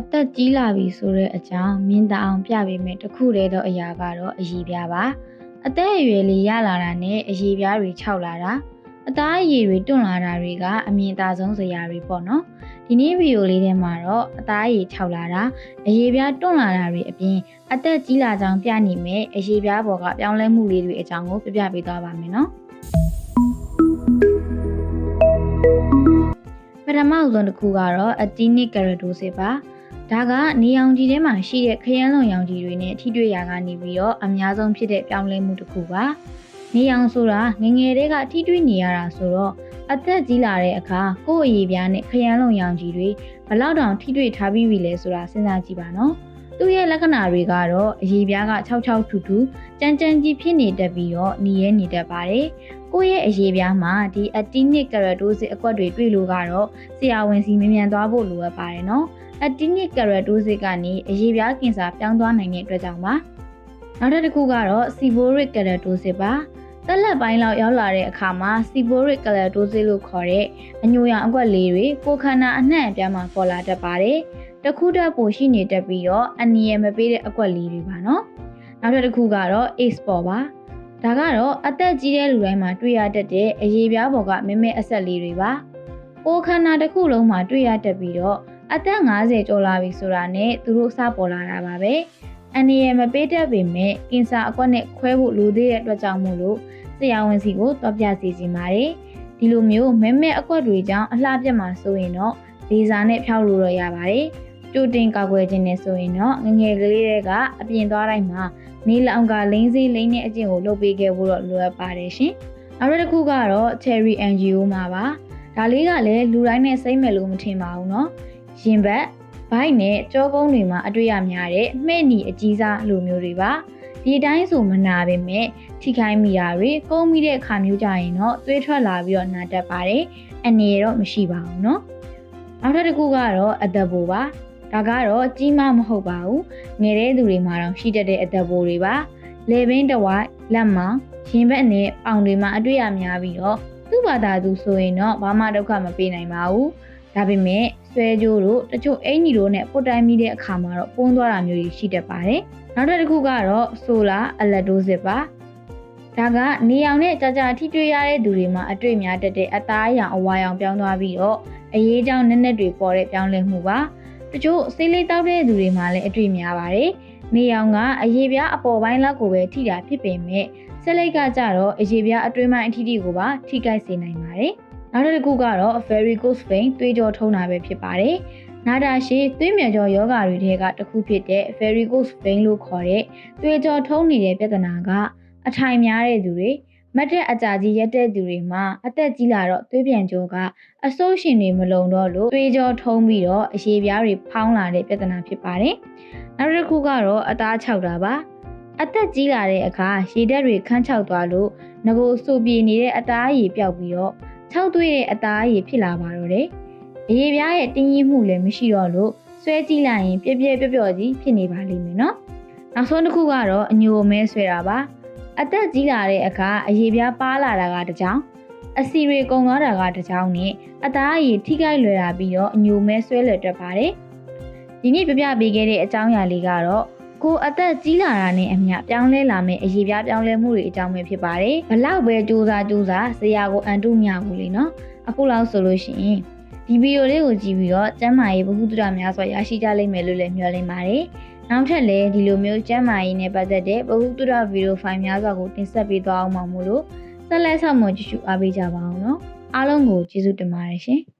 အသက်ကြီးလာပြီဆိုတဲ့အကြောင်းမြင်တအောင်ပြပေးမယ်တစ်ခုတည်းသောအရာကတော့အည်ပြားပါအသက်အရွယ်လေးရလာတာနဲ့အည်ပြားတွေခြောက်လာတာအသားအရည်တွေတွန့်လာတာတွေကအမြင်သာဆုံးစရာတွေပေါ့နော်ဒီနေ့ဗီဒီယိုလေးထဲမှာတော့အသားအရည်ခြောက်လာတာအရည်ပြားတွန့်လာတာတွေအပြင်အသက်ကြီးလာကြောင်းပြနေမယ်အရည်ပြားပေါ်ကပြောင်းလဲမှုလေးတွေအကြောင်းကိုပြပြပေးသွားပါမယ်နော်ပထမအဆုံးတစ်ခုကတော့အတီနစ်ကရတိုစစ်ပါ ဒါကနေရောင်ခြည်ထဲမှာရှိတဲ့ခရမ်းလွန်ရောင်ခြည်တွေနဲ့ထိတွေ့ရာကနေပြီးတော့အများဆုံးဖြစ်တဲ့ပြောင်းလဲမှုတစ်ခုပါနေရောင်ဆိုတာငငယ်တွေကထိတွေ့နေရတာဆိုတော့အသက်ကြီးလာတဲ့အခါကိုယ့်အရေးပြားနဲ့ခရမ်းလွန်ရောင်ခြည်တွေဘလောက်တောင်ထိတွေ့ထားပြီးပြီလဲဆိုတာစဉ်းစားကြည့်ပါနော်သူ့ရဲ့လက္ခဏာတွေကတော့အရေးပြားက66ထူထူကြမ်းကြမ်းကြီးဖြစ်နေတတ်ပြီးတော့หนีရဲနေတတ်ပါတယ်ကိုယ့်ရဲ့အရေးပြားမှာဒီအတီနစ်ကရတိုစစ်အကွက်တွေတွေ့လို့ကတော့ဆရာဝန်စီမြန်မြန်သွားဖို့လိုအပ်ပါတယ်နော် အတီနစ်ကရတိုစစ်ကနေအရေးပြားကင်ဆာပြောင်းသွားနိုင်တဲ့အတွက်ကြောင့်ပါနောက်တစ်ခုကတော့စီဘိုရစ်ကရတိုစစ်ပါတက်လက်ပိုင်းလောက်ရောက်လာတဲ့အခါမှာစီဘိုရစ်ကလတိုးစစ်လို့ခေါ်တဲ့အညိုရောင်အကွက်လေးတွေကိုခန္ဓာအနှံ့အပြားမှာပေါ်လာတတ်ပါတယ်။တစ်ခုတည်းပိုရှိနေတတ်ပြီးတော့အနီရမပေးတဲ့အကွက်လေးတွေပါနော်။နောက်တစ်ခုကတော့ ace ပေါ်ပါ။ဒါကတော့အသက်ကြီးတဲ့လူတိုင်းမှာတွေ့ရတတ်တဲ့အရေးပြားပေါ်ကမဲမဲအဆက်လေးတွေပါ။ကိုခန္ဓာတစ်ခုလုံးမှာတွေ့ရတတ်ပြီးတော့ အသက်50ကျော်လာပြီဆိုတာနဲ့သူတို့စပေါ်လာတာပါပဲ။အန်ဒီရမပေးတတ်ပေမဲ့ကင်ဆာအကွက်နဲ့ခွဲဖို့လိုသေးတဲ့အတွက်ကြောင့်မို့လို့ဆရာဝန်စီကိုတွားပြစီစဉ်ပါတယ်။ဒီလိုမျိုးမဲမဲအကွက်တွေကြောင့်အလှပြတ်မှာဆိုရင်တော့လေဆာနဲ့ဖျောက်လို့ရရပါတယ်။ကြိုတင်ကာကွယ်ခြင်းနဲ့ဆိုရင်တော့ငငယ်ကလေးတွေကအပြင်သွားတိုင်းမှာနေလောင်ကလိမ့်စေးလိမ့်တဲ့အကျင့်ကိုလုပ်ပေးခဲ့ဖို့တော့လိုအပ်ပါတယ်ရှင်။နောက်တစ်ခုကတော့ Cherry NGO မှာပါ။ဒါလေးကလည်းလူတိုင်းနဲ့စိမ့်မယ်လို့မထင်ပါဘူးเนาะ။ ရင်ဘတ်ဘိုက်နဲ့ကြောကုန်းတွေမှာအတွေ့ရများတဲ့မှဲ့နီအကြီးစားလိုမျိုးတွေပါဒီတိုင်းဆိုမနာပေမဲ့ထိခိုင်းမိတာတွေကုန်းမိတဲ့အခါမျိုးကြရင်တော့သွေးထွက်လာပြီးတော့နာတတ်ပါတယ်အနေရတော့မရှိပါဘူးเนาะနောက်ထပ်တစ်ခုကတော့အသက်ဘိုးပါဒါကတော့ကြီးမမဟုတ်ပါဘူးငယ်တဲ့သူတွေမှာတော့ရှိတတ်တဲ့အသက်ဘိုးတွေပါလေဘင်းတဝိုက်လက်မောင်ရင်ဘက်နဲ့ပေါင်တွေမှာအတွေ့အများပြီးတော့သူ့ဘာသာသူဆိုရင်တော့ဘာမှဒုက္ခမပေးနိုင်ပါဘူး ဒါပေမဲ့ဆွဲကြိုးတို့တချို့အင်ကြီးတို့နဲ့ပုတ်တိုင်းမိတဲ့အခါမှာတော့ပုံသွားတာမျိုးကြီးရှိတတ်ပါတယ်။နောက်တစ်ခုကတော့ဆိုလာအလက်တိုးစစ်ပါ။ဒါကနေရောင်နဲ့ကြာကြာထိတွေ့ရတဲ့သူတွေမှာအတွေ့များတတ်တဲ့အသားရောင်အဝါရောင်ပြောင်းသွားပြီးတော့အရေးကြောင့်နက်နက်တွေပေါ်တဲ့ပြောင်းလဲမှုပါ။တချို့ဆေးလေးတောက်တဲ့သူတွေမှာလည်းအတွေ့များပါတယ်။နေရောင်ကအရေးပြားအပေါ်ပိုင်းလောက်ကိုပဲထိတာဖြစ်ပေမဲ့ဆက်လိုက်ကကြတော့အရေးပြားအတွင်းပိုင်းအထိတိကိုပါထိခိုက်စေနိုင်ပါတယ်။ နောက်တစ်ခုကတော့ varicose vein သွေးကြောထုံးတာပဲဖြစ်ပါတယ်။နာတာရှည်သွေးမြန်ကြောယောဂါတွေထဲကတစ်ခုဖြစ်တဲ့ varicose vein လို့ခေါ်တဲ့သွေးကြောထုံးနေတဲ့ပြဿနာကအထိုင်များတဲ့သူတွေမတ်တဲ့အကြာကြီးရက်တဲ့သူတွေမှာအသက်ကြီးလာတော့သွေးပြန်ကြောကအဆိုးရှင်တွေမလုံတော့လို့သွေးကြောထုံးပြီးတော့အရှည်ပြားတွေဖောင်းလာတဲ့ပြဿနာဖြစ်ပါတယ်။နောက်တစ်ခုကတော့အသားခြောက်တာပါ။အသက်ကြီးလာတဲ့အခါရေဓာတ်တွေခန်းချောက်သွားလို့ငကိုစူပြေနေတဲ့အသားရည်ပျောက်ပြီးတော့ ခြောက်သွေးတဲ့အသားအရည်ဖြစ်လာပါတော့တယ်။အရေးပြားရဲ့တင်းကြီးမှုလည်းမရှိတော့လို့ဆွဲကြည့်လိုက်ရင်ပြပြပျော့ပျော့ကြီးဖြစ်နေပါလိမ့်မယ်နော်။နောက်ဆုံးတစ်ခုကတော့အညိုမဲဆွဲတာပါ။အသက်ကြီးလာတဲ့အခါအရေးပြားပါလာတာကတစ်ကြောင်အစီရီကုံသွားတာကတစ်ကြောင်နဲ့အသားအရည်ထိခိုက်လွယ်တာပြီးတော့အညိုမဲဆွဲလွယ်တတ်ပါတယ်။ဒီနေ့ပြပြပေးခဲ့တဲ့အကြောင်းအရာလေးကတော့ ကိုအသက်ကြီးလာတာနဲ့အမျှပြောင်းလဲလာမယ့်အရေးပြားပြောင်းလဲမှုတွေအကြောင်းပဲဖြစ်ပါတယ်။ဘလောက်ပဲစူးစမ်းစူးစမ်းဆရာကိုအန်တုမြဘူးလေနော်။အခုလောက်ဆိုလို့ရှိရင်ဒီဗီဒီယိုလေးကိုကြည့်ပြီးတော့ကျမ်းမာရေးဘ ഹു တုဒများစွာရရှိကြလိမ့်မယ်လို့လည်းမျှော်လင့်ပါတယ်။နောက်ထပ်လည်းဒီလိုမျိုးကျမ်းမာရေးနဲ့ပတ်သက်တဲ့ဘ ഹു တုဒဗီဒီယိုဖိုင်များစွာကိုတင်ဆက်ပေးသွားအောင်ပါမို့လို့ဆက်လက်ဆောင်မကြည့်ရှုအားပေးကြပါအောင်နော်။အားလုံးကိုကျေးဇူးတင်ပါတယ်ရှင်။